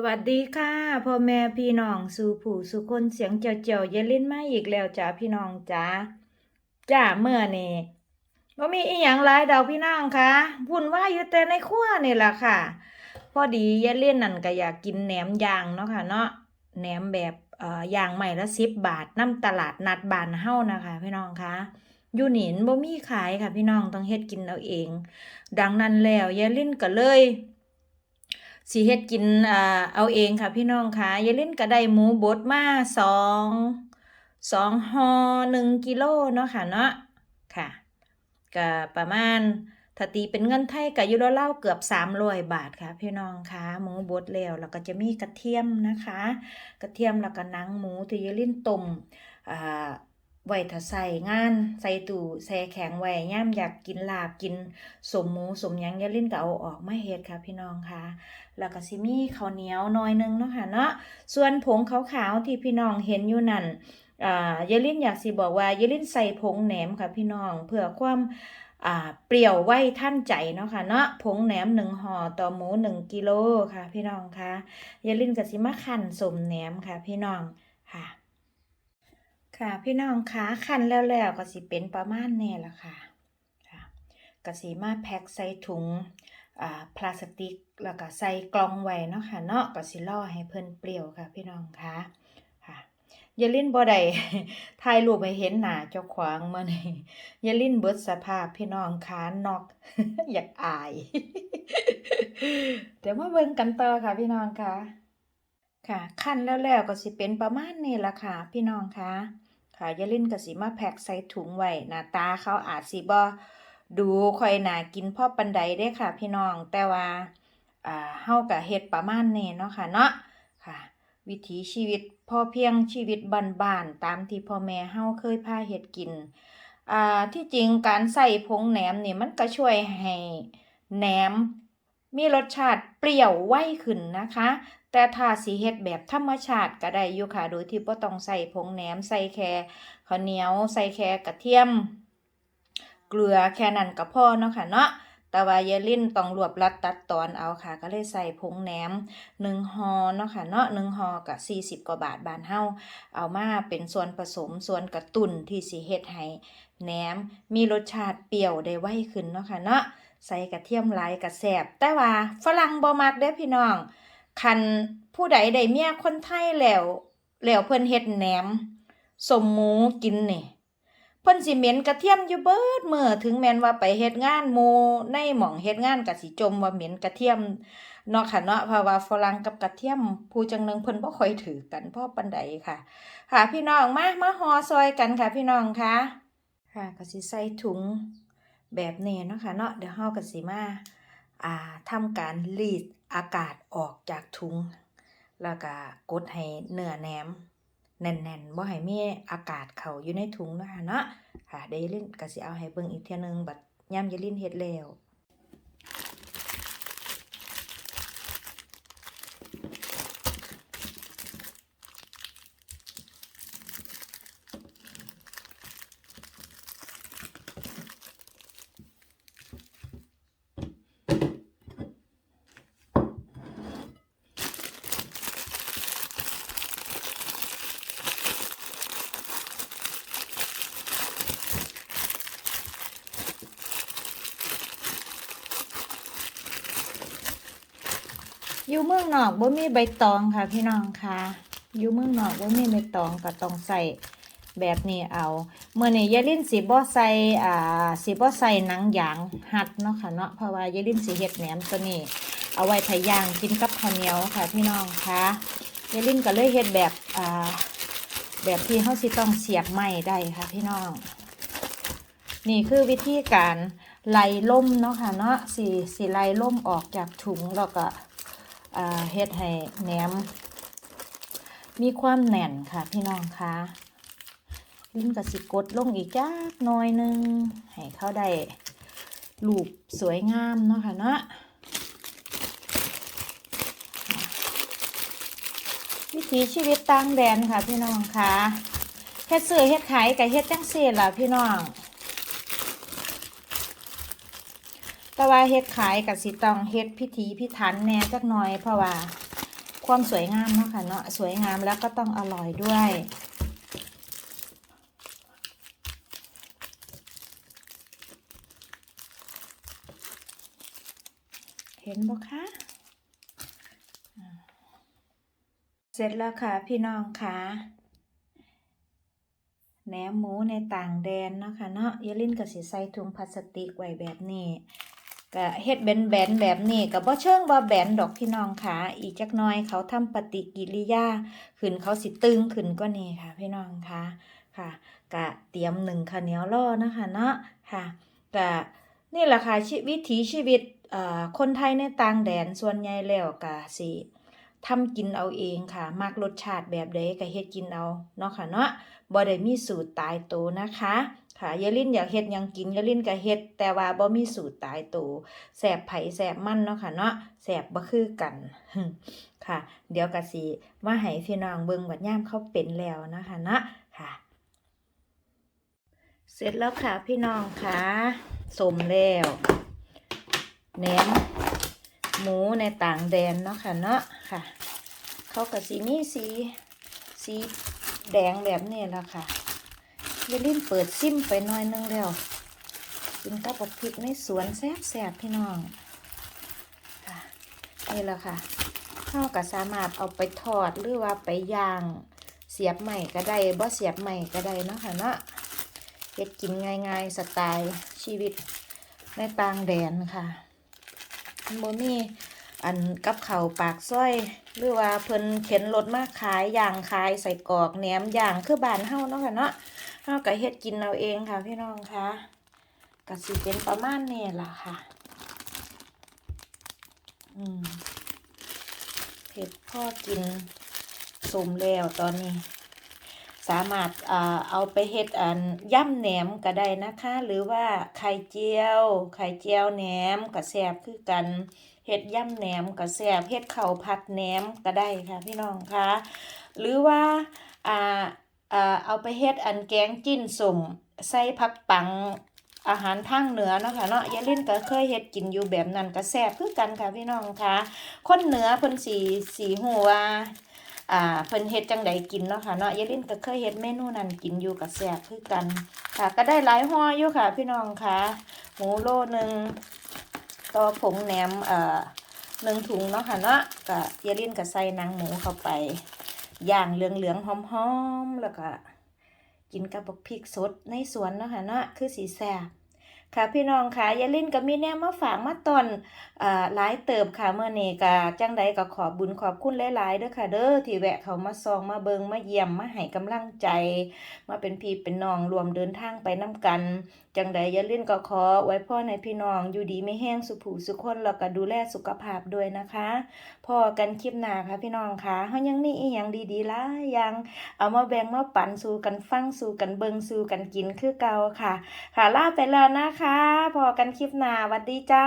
สวัสดีค่ะพ่อแม่พี่น้องสู่ผู้สู่คนเสียงเจ้าเจ้าอย่าเล่นมาอีกแล้วจ้าพี่น้องจ้าจ้าเมื่อนี่บ่มีอีหยังหลายดอกพี่น้องคะวุ่นวาอยู่แต่ในครัวนี่ล่ะค่ะ พอดีอย่าเล่นนั่นก็อยากกินแหนมยางเนาะค่ะเนาะแหนมแบบเอ่อยางใหม่ละสิบบาทน้ำตลาดนัดบานเฮ้านะคะ พี่น้องคะอยู่นี่บ่มีขายค่ะพี่น้องต้องเฮ็ดกินเอาเอง ดังนั้นแล้วยายลินก็เลย สิเฮ็ดกินอ่าเอาเองค่ะพี่น้องค่ะยายลินก็ได้หมูบดมาสองสองห่อหนึ่งกิโลเนาะค่ะเนาะค่ะก็ประมาณถ้าตีเป็นเงินไทยก็อยู่ราวๆเกือบ300บาทค่ะ พี่น้องค่ะหมูบดแล้วแล้วก็จะมีกระเทียมนะคะ กระเทียมแล้วก็นังหมูที่ยายลินต้มอ่า ไว้ถ้าใส่งานใส่ตู้แช่แข็งไว้ย่ามอยากกินลาบกิน สมหมูสมยังยาลินก็เอาออกมาเฮ็ดค่ะ พี่น้องค่ะ แล้วก็สิมีข้าวเหนียวหน่อยหนึงเนาะค่ะเนาะส่วนผงขาวๆที่พี่น้องเห็นอยู่นั่นอ่ายาลินอยากสิบอกว่ายาลินใส่ผงแหนมค่ะ พี่น้องเพื่อความอ่าเปรี้ยวไว้ท่านใจเนาะค่ะเนาะผงแหนมหนึ่งห่อต่อหมูหนึ่งกิโลค่ะ พี่น้องค่ะยาลินก็สิมาคั่นสมแหนมค่ะ พี่น้อง ค่ะพี่น้องคะคันแล้วแล้วก็สิเป็นประมาณนี้ละค่ะค่ะก็สิมาแพ็คใส่ถุงอ่าพลาสติกแล้วก็ใส่กล่องไว้เนาะค่ะเนาะก็สิรอให้เพิ่นเปรี้ยวค่ะ พี่น้องคะค่ะอย่าลิ้นบ่ได้ถ่ายรูปให้เห็นหน้าเจ้าของมื้อนี้อย่าลิ้นเบิดสภาพพี่น้องคะนอก อยากอาย เดี๋ยวมาเบิ่งกันต่อค่ะ พี่น้องคะค่ะคั่นแล้วแล้วก็สิเป็นประมาณนี้ละค่ะ พี่น้องคะ ค่ะอย่าลินก็สิมาแพ็คใส่ถุงไว้หน้าตาเขาอาจสิบ่ดูค่อยหนากินพ่อปันใดเด้ค่ะ พี่น้องแต่ว่าอ่าเฮาก็เฮ็ดประมาณนี้เนาะค่ะเนาะค่ะ วิถีชีวิตพอเพียงชีวิตบ้านๆตามที่พ่อแม่เฮาเคยพาเฮ็ดกินอ่าที่จริงการใส่ผงแหนมนี่มันก็ช่วยให้แหนมมีรสชาติเปรี้ยวไวขึ้นนะคะแต่ถ้าสิเฮ็ดแบบธรรมชาติก็ได้อยู่ค่ะ โดยที่บ่ต้องใส่ผงแหนม ใส่แค่ข้าวเหนียว ใส่แค่กระเทียม เกลือแค่นั้นก็พอเนาะค่ะเนาะแต่ว่ายายลินต้องรวบรัดตัดตอนเอาค่ะ ก็เลยใส่ผงแหนมหนึ่งห่อเนาะค่ะเนาะหนึ่งหอกับสี่สิบกว่าบาทบานเฮาเอามาเป็นส่วนผสมส่วนกระตุนที่สิเฮ็ดให้แหนมมีรสชาติเปรี้ยวได้ไวขึ้นเนาะค่ะเนาะใส่กระเทียมลายกระแสบแต่ว่าฝรั่งบ่มักเด้อพี่น้อง คันผู้ใดได้เมียคนไทยแล้วแล้วเพิ่นเฮ็ดแหนมสมหมูกินนี่เพิ่นสิเหม็นกระเทียมอยู่เบิดเมื้อถึงแม้นว่าไปเฮ็ดงานหมู่ในหม่องเฮ็ดงานก็สิจมว่าเหม็นกระเทียมเนาะค่ะเนาะเพราะว่าฝรั่งกับกระเทียม ผู้จังนึงเพิ่นบ่ค่อยถือกันพอปานใดค่ะ ค่ะพี่น้องมามาห่อซอยกันค่ะ พี่น้องค่ะค่ะก็สิใส่ถุงแบบนี้เนาะค่ะเนาะเดี๋ยวเฮาก็สิมา ทำการรีดอากาศออกจากถุง แล้วก็กดให้เนื้อแหนม แน่นๆบ่ให้มีอากาศเขาอยู่ในถุงนะคะเนาะค่ะเดลินก็สิเอาให้เบิ่งอีกเทีนึงบัดย่ำยายลินเฮ็ดแล้ว อยู่เมืองนอกบ่มีใบตองค่ะพี่น้องค่ะอยู่เมืองนอกบ่มีใบตองก็ต้องใส่แบบนี้เอาเมื่อนี้ยายลินสิบ่ใส่อ่าสิบ่ใส่หนังยางหัดเนาะค่ะเนาะเพราะว่ายายลินสิเฮ็ดแหนมตัวนี้ เอาไว้ทาย่างกินกับข้าวเหนียวค่ะพี่น้องค่ะยายลินก็เลยเฮ็ดแบบอ่าแบบที่เฮาสิต้องเสียบไม้ได้ค่ะพี่น้อง นี่คือวิธีการไล่ล่มเนาะค่ะเนาะสิสิไล่ล่มออกจากถุงแล้วก็ เฮ็ดให้แหนม มีความแน่นค่ะพี่น้องคะลิ้นกับสิกดลงอีกจักหน่อยหนึง ให้เขาได้รูปสวยงามเนาะค่ะเนาะวิถีชีวิตต่างแดนค่ะพี่น้องคะเฮ็ดซื้อเฮ็ดขายกับเฮ็ดจังซี่ล่ะพี่น้อง แต่ว่าเฮ็ดขายกับสิต้องเฮ็ดพิธีพิถันแหน่จักหน่อยเพราะว่าความสวยงามเนาะค่ะเนาะสวยงามแล้วก็ต้องอร่อยด้วยเห็นบ่คะเสร็จแล้วค่ะพี่น้องค่ะแหนมหมูในต่างแดนเนาะค่ะเนาะยาลินก็สิใส่ถุงพลาสติกไว้แบบนี้ ก็เฮ็ดแบนๆแบบนี้ก็บ่เชิงว่าแบนดอกพี่น้องค่ะ อีกจักน่อยเขาทำปฏิกิริยาขึ้นเขาสิตึงขึ้นกว่านี้ค่ะ พี่น้องค่ะค่ะก็เตรียมหนึ่งข้าวเหนียวรอนะคะเนาะค่ะก็นี่แหละค่ะชีวิถีชีวิตเอ่อคนไทยในต่างแดนส่วนใหญ่แล้วก็สิทำกินเอาเองค่ะมักรสชาติแบบใดก็เฮ็ดกินเอาเนาะค่ะเนาะบ่ได้มีสูตรตายตัวนะคะ ค่ะยายลินอยากเฮ็ดยังกินยายลินก็เฮ็ด แต่ว่าบ่มีสูตรตายตัวแซ่บไผแซ่บมันเนาะค่ะเนาะแซ่บบ่คือกันค่ะ เดี๋ยวก็สิมาให้พี่น้องเบิ่งบัดยามเขาเป็นแล้วนะคะเนาะค่ะ เสร็จแล้วค่ะพี่น้องค่ะสมแล้วแหนมหมูในต่างแดนเนาะค่ะเนาะค่ะ เขากับสีมีสีสีแดงแบบนี้แล้วค่ะ ยายลิ้นเปิดซิมไปหน่อยนึงแล้วกินกับบักพริกในสวนแซ่บแซ่บๆพี่น้องค่ะนี่แหละค่ะเขาก็สามารถเอาไปทอดหรือว่าไปย่างเสียบใหม่ก็ได้บ่เสียบใหม่ก็ได้เนาะค่ะเนาะเฮ็ดกินง่ายๆสไตล์ชีวิตในต่างแดนค่ะบ่มีอันกับเข่าปากซ้อย หรือว่าเพิ่นเข็นรถมาขายย่างขายใส่กรอกแหนมย่างคือบ้านเฮาเนาะค่ะเนาะ เฮาวก็เฮ็ดกินเอาเองค่ะ พี่น้องคะก็สิเป็นประมาณนี้ล่ะค่ะ อืมเผ็ดพ่อกินสมแล้วตอนนี้ สามารถเอาไปเฮ็ดอันย่ำแหนมก็ได้นะคะ หรือว่าไข่เจียว ไข่เจียวแหนมก็แซบคือกันเฮ็ดย่ำแหนมก็แซบเฮ็ดข้าวผัดแหนมก็ได้ค่ะ พี่น้องคะหรือว่าอ่า เอาไปเฮ็ดอันแกงจิ้นสุ่มใส่ผักปังอาหารทางเหนือเนาะค่ะเนาะยายลินก็เคยเฮ็ดกินอยู่แบบนั้นก็แซ่บคือกันค่ะพี่น้องคะคนเหนือเพิ่นสิสิฮู้ว่าอ่าเพิ่นเฮ็ดจังใดกินเนาะค่ะเนาะยายลินก็เคยเฮ็ดเมนูนั้นกินอยู่กับแซ่บคือกันค่ะ ก็ได้หลายห่ออยู่ค่ะ พี่น้องค่ะหมูโลนึงต่อผงแหนมเอ่อหนึ่งถุงเนาะค่ะเนาะก็ยายลินก็ใส่นังหมูเข้าไป ย่างเหลืองๆหอมๆแล้วก็กินกับบักพริกสดในสวนเนาะค่ะเนาะคือสีแซ่บ ค่ะพี่น้องค่ะยายลินก็มีแนวมาฝากมาตอนอ่าหลายเติบค่ะเมื่อนี้ก็จังใดก็ขอบบุญขอบคุณหลายๆเด้อค่ะ เด้อที่แวะเขามาซองมาเบิงมาเยี่ยมมาให้กำลังใจ มาเป็นพี่เป็นน้องรวมเดินทางไปน้กัน จังใดยาลืมก็ขอไว้พ่อในพี่น้องอยู่ดีไม่แห้งสุขผูสุขคนแล้วก็ดูแลสุขภาพด้วยนะคะพอกันคลิปหน้าค่ะพี่น้องค่ะเฮายังมีอีหยังดีๆลายอย่างเอามาแบ่งมาปันสู่กันฟังสู่กันเบิงสู่กันกินคือเก่าค่ะ ค่ะลาไปแล้วนะคะพอกันคลิปหน้าวัสดีจ้า